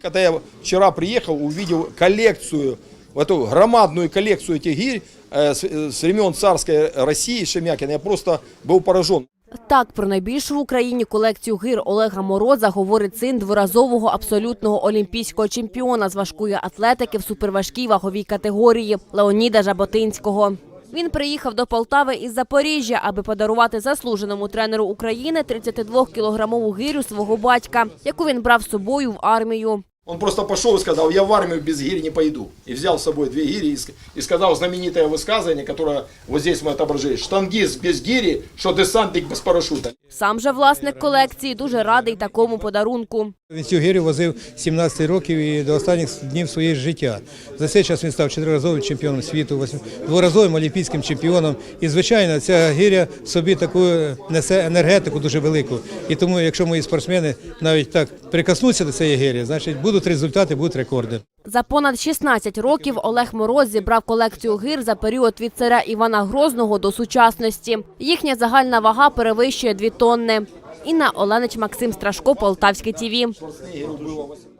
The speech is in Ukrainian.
Когда я вчера приехал, увидел коллекцию, эту громадную коллекцию этих гирь э, с, э, с времен царской России Шемякина, я просто был поражен. Так, про найбільшу в Україні колекцію гир Олега Мороза говорить син дворазового абсолютного олімпійського чемпіона з важкої атлетики в суперважкій ваговій категорії Леоніда Жаботинського. Він приїхав до Полтави із Запоріжжя, аби подарувати заслуженому тренеру України 32-кілограмову гирю свого батька, яку він брав з собою в армію. Он просто пошел и сказал, я в армию без гири не пойду. И взял с собой две гири и, ск- и сказал знаменитое высказывание, которое вот здесь мы отображили. Штангист без гири, что десантник без парашюта. Сам же власник колекції дуже радий такому подарунку. Він цю гирю возив 17 років і до останніх днів своєї життя. За цей час він став чотириразовим чемпіоном світу, восьми- дворазовим олімпійським чемпіоном. І, звичайно, ця гиря в собі таку несе енергетику дуже велику. І тому, якщо мої спортсмени навіть так прикоснуться до цієї гирі, значить будуть результати, будуть рекорди. За понад 16 років Олег Мороз зібрав колекцію гир за період від царя Івана Грозного до сучасності. Їхня загальна вага перевищує 2 тонни. Інна Оленич, Максим Страшко, Полтавське ТІВІ. Шварценеггеру было 18.